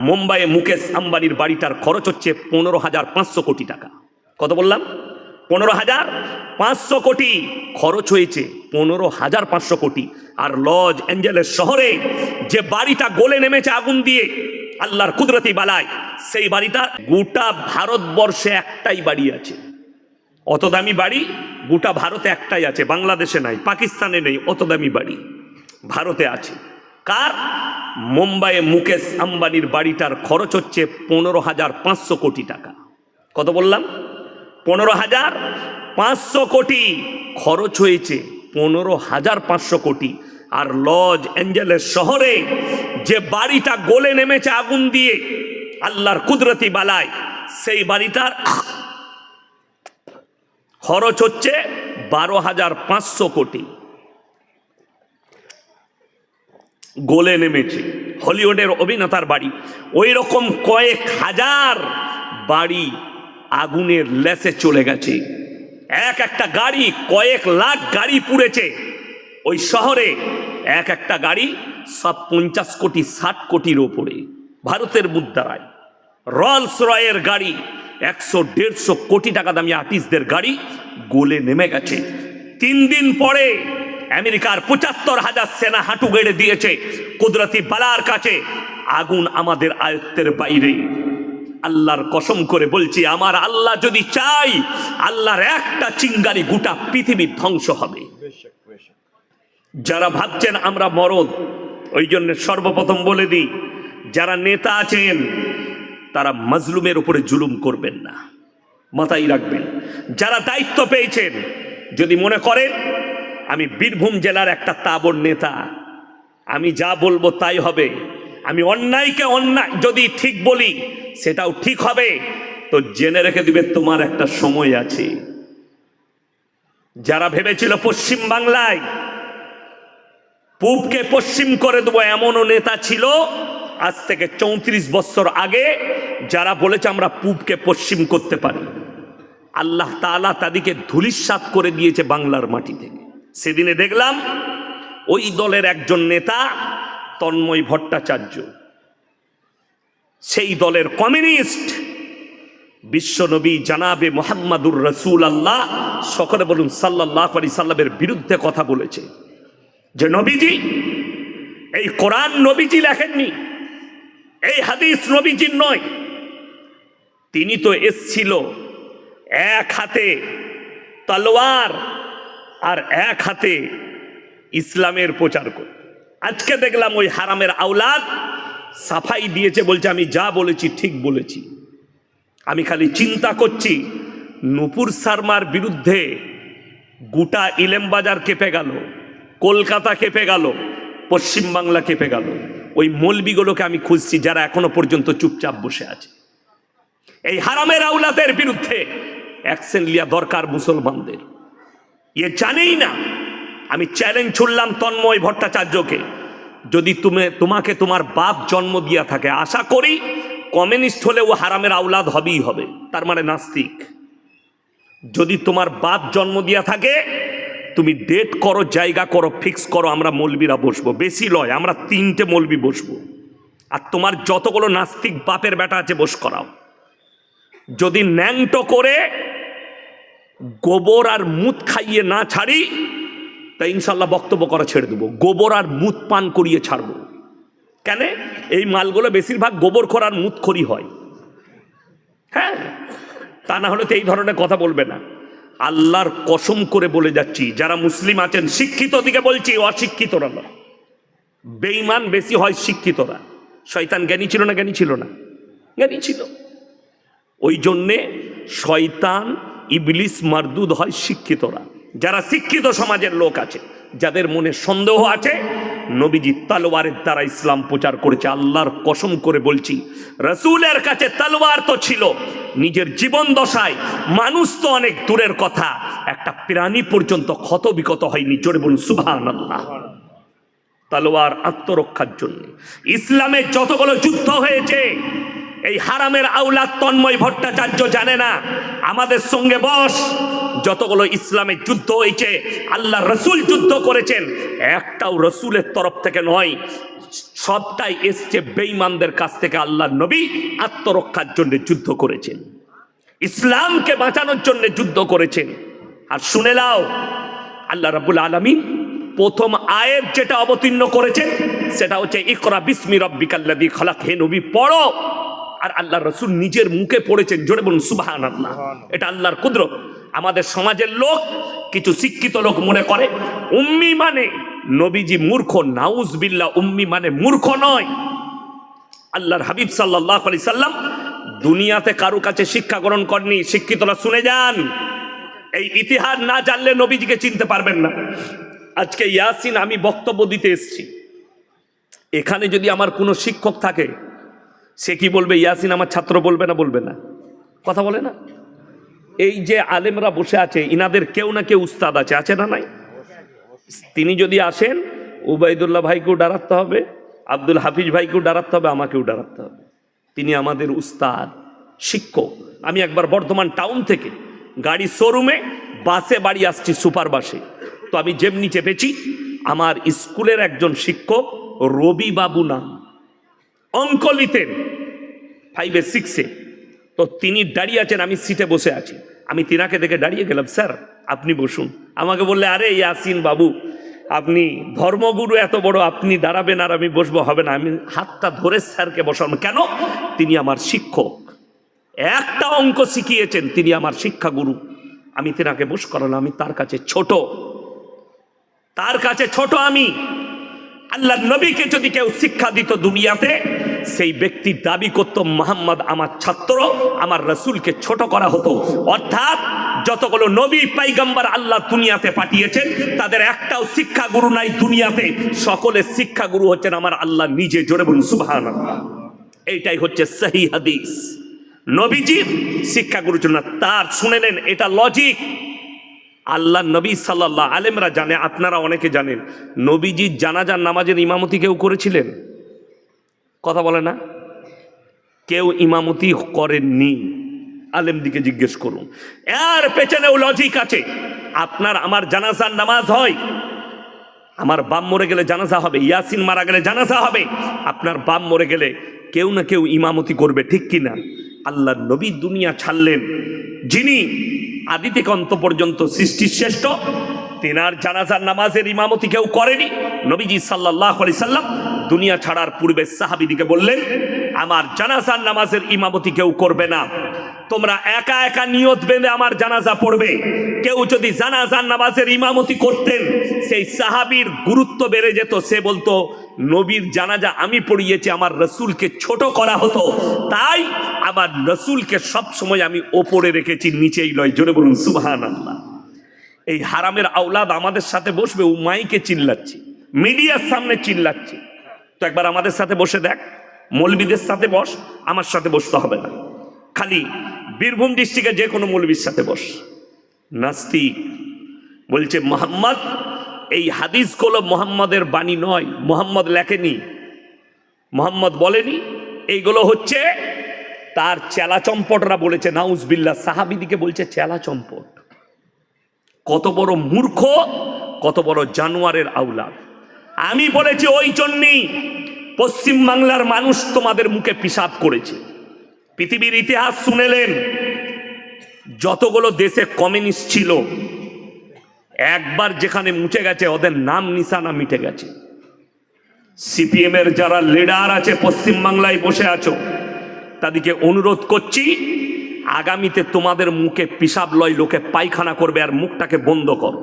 মুম্বাইয়ে মুকেশ আম্বানির বাড়িটার খরচ হচ্ছে পনেরো হাজার পাঁচশো কোটি টাকা। কত বললাম? পনেরো হাজার পাঁচশো কোটি। খরচ হয়েছে পনেরো হাজার পাঁচশো কোটি। আর লজ অ্যাঞ্জেলেস শহরে যে বাড়িটা গলে নেমেছে আগুন দিয়ে, আল্লাহর কুদরতি বালায়, সেই বাড়িটা গোটা ভারতবর্ষে একটাই বাড়ি আছে। অত দামি বাড়ি গোটা ভারতে একটাই আছে, বাংলাদেশে নাই, পাকিস্তানে নেই, অত দামি বাড়ি ভারতে আছে। কার? মুম্বাইয়ে মুকেশ আম্বানির বাড়িটার খরচ হচ্ছে পনেরো হাজার পাঁচশো কোটি টাকা। কত বললাম? পনেরো হাজার পাঁচশো কোটি। খরচ হয়েছে পনেরো হাজার পাঁচশো কোটি। আর লজ অ্যাঞ্জেলেস শহরে যে বাড়িটা গলে নেমেছে আগুন দিয়ে, আল্লাহর কুদরতি বালায়, সেই বাড়িটার খরচ হচ্ছে বারো হাজার পাঁচশো কোটি। গোলে নেমেছে। হলিউডের অভিনেতার বাড়ি। ওই রকম কয়েক হাজার বাড়ি আগুনের লেসে চলে গেছে। এক একটা গাড়ি, কয়েক লাখ গাড়ি পুড়েছে। ওই শহরে এক একটা গাড়ি সব পঞ্চাশ কোটি, ষাট কোটির ওপরে। ভারতের মুদ্রায়। রলস রয়ের গাড়ি, একশো, দেড়শো কোটি টাকা দামি আর্টিস্টদের গাড়ি গোলে নেমে গেছে। তিন দিন পরে আমেরিকার পঁচাত্তর হাজার সেনা হাঁটু গেড়ে দিয়েছে। কুদরতি বালার কাছে আগুন আমাদের আয়ত্তের বাইরে। আল্লাহর কসম করে বলছি, আমার আল্লাহ যদি চাই, আল্লাহর একটা চিঙ্গারি গোটা পৃথিবী ধ্বংস হবে। যারা ভাবছেন আমরা মরদ ওই জন্য সর্বপ্রথম বলে দিই, যারা নেতা আছেন, তারা মজলুমের উপরে জুলুম করবেন না। মাথায় রাখবেন। যারা দায়িত্ব পেয়েছেন, যদি মনে করেন আমি বীরভূম জেলার একটা তাবর নেতা। আমি যা বলব তাই হবে। আমি অন্যায়কে অন্যায় যদি ঠিক বলি, সেটাও ঠিক হবে। তো জেনে রেখে দিবে তোমার একটা সময় আছে। যারা ভেবেছিল পশ্চিম বাংলায় পূবকে পশ্চিম করে দেবো এমনও নেতা ছিল, আজ থেকে চৌত্রিশ বছর আগে যারা বলেছে আমরা পূবকে পশ্চিম করতে পারি। আল্লাহ তাআলা তাদেরকে ধুলিস্বাত করে দিয়েছে বাংলার মাটি থেকে সেদিনে দেখলাম ওই দলের একজন নেতা তন্ময় ভট্টাচার্য। সেই দলের কমিউনিস্ট বিশ্বনবী জানাবে মোহাম্মদুর রসুল আল্লাহ সকলে বলুন সাল্লাহ আলি সাল্লামের বিরুদ্ধে কথা বলেছে। যে নবীজি, এই কোরআন নবীজি লেখেননি, এই হাদিস নবীজির নয়। তিনি তো এসছিল এক হাতে তলোয়ার আর এক হাতে ইসলামের প্রচার করে। আজকে দেখলাম ওই হারামের আওলাদ সাফাই দিয়েছে বলছে, আমি যা বলেছি ঠিক বলেছি। আমি খালি চিন্তা করছি, নুপুর শর্মার বিরুদ্ধে গোটা ইলেমবাজার কেঁপে গেল, কলকাতা কেঁপে গেল, পশ্চিমবাংলা কেঁপে গেল। ওই মলবিগুলোকে আমি খুঁজছি যারা এখনও পর্যন্ত চুপচাপ বসে আছে। এই হারামের আউলাদের বিরুদ্ধে অ্যাকশন লিয়া দরকার মুসলমানদের। ইয়ে জানেই না। আমি চ্যালেঞ্জ ছুড়লাম তন্ময় ভট্টাচার্যকে। যদি তুমি, তোমাকে তোমার বাপ জন্ম দিয়া থাকে, আশা করি কমিউনিস্ট হলে ও হারামের আউলাদ হবেই হবে, তার মানে নাস্তিক। যদি তোমার বাপ জন্ম দিয়া থাকে, তুমি ডেট করো, জায়গা করো ফিক্স করো, আমরা মলবিরা বসবো। বেশি লয়, আমরা তিনটে মলবি বসবো। আর তোমার যতগুলো নাস্তিক বাপের বেটা আছে, বস করাও। যদি ন্যাংটো করে গোবর আর মুত খাইয়ে না ছাড়ি, তা ইনশাল্লাহ বক্তব্য করা ছেড়ে দেবো। গোবর আর মুত পান করিয়ে ছাড়বো। কেন? এই মালগুলো বেশিরভাগ গোবর খোর মুত খড়ি হয়। হ্যাঁ? তা না হলে তো এই ধরনের কথা বলবে না। আল্লাহর কসম করে বলে যাচ্ছি, যারা মুসলিম আছেন, শিক্ষিত দিকে বলছি, অশিক্ষিতরা না বেইমান বেশি হয় শিক্ষিতরা। শয়তান জ্ঞানী ছিল না? জ্ঞানী ছিল না। জ্ঞানী ছিল। ওই জন্যে শয়তান ইবলিস মারদুদ হয় শিক্ষিতরা। যারা শিক্ষিত সমাজের লোক আছে, যাদের মনে সন্দেহ আছে, নবীজি তালোয়ারের দ্বারা ইসলাম প্রচার করেছে, আল্লাহর কসম করে বলছি, রসুলের কাছে তালোয়ার তো ছিল, নিজের জীবন দশায় মানুষ তো অনেক দূরের কথা, একটা প্রাণী পর্যন্ত ক্ষত বিকত হয়নি, জোরে বলুন সুভান আল্লাহ তালোয়ার আত্মরক্ষার জন্য। ইসলামের যতগুলো যুদ্ধ হয়েছে, এই হারামের আউলাদ তন্ময় ভট্টাচার্য জানে না আমাদের সঙ্গে বস। যতগুলো ইসলামের যুদ্ধ হয়েছে আল্লাহ রসুল যুদ্ধ করেছেন, একটাও রসুলের তরফ থেকে নয়, সবটাই এসছে বেঈমানদের কাছ থেকে আল্লাহ নবী আত্মরক্ষার জন্য যুদ্ধ করেছেন। ইসলামকে বাঁচানোর জন্য যুদ্ধ করেছেন। আর শুনে নাও, আল্লাহ রাবুল আলমিন প্রথম আয়ের যেটা অবতীর্ণ করেছেন, সেটা হচ্ছে, ইকরা বিস্মি রব্বিকাল্লাদি খলাক হে নবী, পড়ো। আর আল্লাহ রসুল নিজের মুখে পড়েছেন জোরে বলুন সুবাহান আল্লাহ এটা আল্লাহর কুদ্র আমাদের সমাজের লোক কিছু শিক্ষিত লোক মনে করে উম্মি মানে নবীজি মূর্খ নাউজ বিল্লাহ উম্মি মানে মূর্খ নয়। আল্লাহর হাবিব সাল্লাহ আলি সাল্লাম দুনিয়াতে কারও কাছে শিক্ষা গ্রহণ করেনি শিক্ষিতরা শুনে যান। এই ইতিহাস না জানলে নবীজিকে চিনতে পারবেন না। আজকে ইয়াসিন আমি বক্তব্য দিতে এসেছি। এখানে যদি আমার কোনো শিক্ষক থাকে সে কি বলবে, ইয়াসিন আমার ছাত্র বলবে না? বলবে না। কথা বলে না? এই যে আলেমরা বসে আছে, ইনাদের কেউ না কেউ উস্তাদ আছে আছে না নাই? তিনি যদি আসেন, উবাইদুল্লাহ ভাইকেও ডারাতে হবে, আব্দুল হাফিজ ভাইকেও ডারাতে হবে, আমাকেও ডারাতে হবে। তিনি আমাদের উস্তাদ, শিক্ষক। আমি একবার বর্ধমান টাউন থেকে গাড়ি শোরুমে বাসে বাড়ি আসছি সুপার বাসে। তো আমি যেমনি চেপেছি, আমার স্কুলের একজন শিক্ষক রবি বাবু নাম। অঙ্ক লিতেন ফাইভে সিক্সে তো তিনি দাঁড়িয়ে আছেন, আমি সিটে বসে আছি। আমি তিনাকে দেখে দাঁড়িয়ে গেলাম, স্যার, আপনি বসুন। আমাকে বললে, আরে, ইয়াসিন বাবু, আপনি ধর্মগুরু এত বড়, আপনি দাঁড়াবেন আর আমি বসবো, হবে না। আমি হাতটা ধরে স্যারকে বসানো কেন? তিনি আমার শিক্ষক। একটা অঙ্ক শিখিয়েছেন, তিনি আমার শিক্ষাগুরু। আমি তেনাকে বস করানো আমি তার কাছে ছোট। তার কাছে ছোট আমি। আল্লাহ নবীকে যদি কেউ শিক্ষা দিত দুনিয়াতে সেই ব্যক্তি দাবি করত, মোহাম্মদ আমার ছাত্র, আমার রসুলকে ছোট করা হতো। অর্থাৎ যতগুলো নবী পাইগম্বর আল্লাহ দুনিয়াতে পাঠিয়েছেন, তাদের একটাও শিক্ষাগুরু নাই দুনিয়াতে। সকলের শিক্ষাগুরু হচ্ছেন আমার আল্লাহ নিজে। জোরে বলুন সুবহান এইটাই হচ্ছে সহি হাদিস। নবীজির শিক্ষাগুরুর জন্য তার, শুনে নেন, এটা লজিক আল্লাহ নবী সাল্লাহ আলেমরা জানে, আপনারা অনেকে জানেন, নবীজির জানাজার নামাজের ইমামতি কেউ করেছিলেন? কথা বলে না? কেউ ইমামতি করেননি। আলেম দিকে জিজ্ঞেস করুন। এর পেছনেও লজিক আছে। আপনার, আমার জানাজার নামাজ হয়। আমার বাম মরে গেলে জানাজা হবে। ইয়াসিন মারা গেলে জানাজা হবে। আপনার বাম মরে গেলে কেউ না কেউ ইমামতি করবে, ঠিক কিনা আল্লাহ নবী দুনিয়া ছাড়লেন। যিনি আদি থেকে অন্ত পর্যন্ত সৃষ্টির শ্রেষ্ঠ, তেনার জানাজার নামাজের ইমামতি কেউ করেনি। নবীজি সাল্লাহ আলি সাল্লাম দুনিয়া ছাড়ার পূর্বে সাহাবিদিকে বললেন, আমার জানাজার নামাজের ইমামতি কেউ করবে না। তোমরা একা একা নিয়ত বেঁধে আমার জানাজা পড়বে। কেউ যদি জানাজার নামাজের ইমামতি করতেন, সেই সাহাবির গুরুত্ব বেড়ে যেত। সে বলতো, নবীর জানাজা আমি পড়িয়েছি, আমার রসুলকে ছোট করা হতো। তাই আমার রসুলকে সব সময় আমি ওপরে রেখেছি, নিচেই লয় জোরে বলুন সুবাহান এই হারামের আওলাদ আমাদের সাথে বসবে, ও মাইকে চিল্লাচ্ছে, মিডিয়ার সামনে চিল্লাচ্ছে। তো একবার আমাদের সাথে বসে দেখ। মৌলবীদের সাথে বস, আমার সাথে বসতে হবে না। খালি বীরভূম ডিস্ট্রিক্টে যে কোনো মৌলবীর সাথে বস। নাস্তিক বলছে, মোহাম্মদ, এই হাদিসগুলো মোহাম্মদের বাণী নয়। মোহাম্মদ লেখেনি। মোহাম্মদ বলেনি। এইগুলো হচ্ছে তার চেলা চম্পটরা বলেছে। নাউজবিল্লা সাহাবিদিকে বলছে, চেলা চম্পট। কত বড় মূর্খ, কত বড় জানোয়ারের আউলাদ আমি বলেছি ওই জন্যেই পশ্চিম বাংলার মানুষ তোমাদের মুখে পিসাব করেছে। পৃথিবীর ইতিহাস শুনেলেন, যতগুলো দেশে কমিউনিস্ট ছিল, একবার যেখানে মুছে গেছে, ওদের নাম নিশানা মিটে গেছে। সিপিএম এর যারা লিডার আছে, পশ্চিম বাংলায় বসে আছো, তাদেরকে অনুরোধ করছি, আগামীতে তোমাদের মুখে পিসাব লয়, লোকে পায়খানা করবে আর মুখটাকে বন্ধ করো।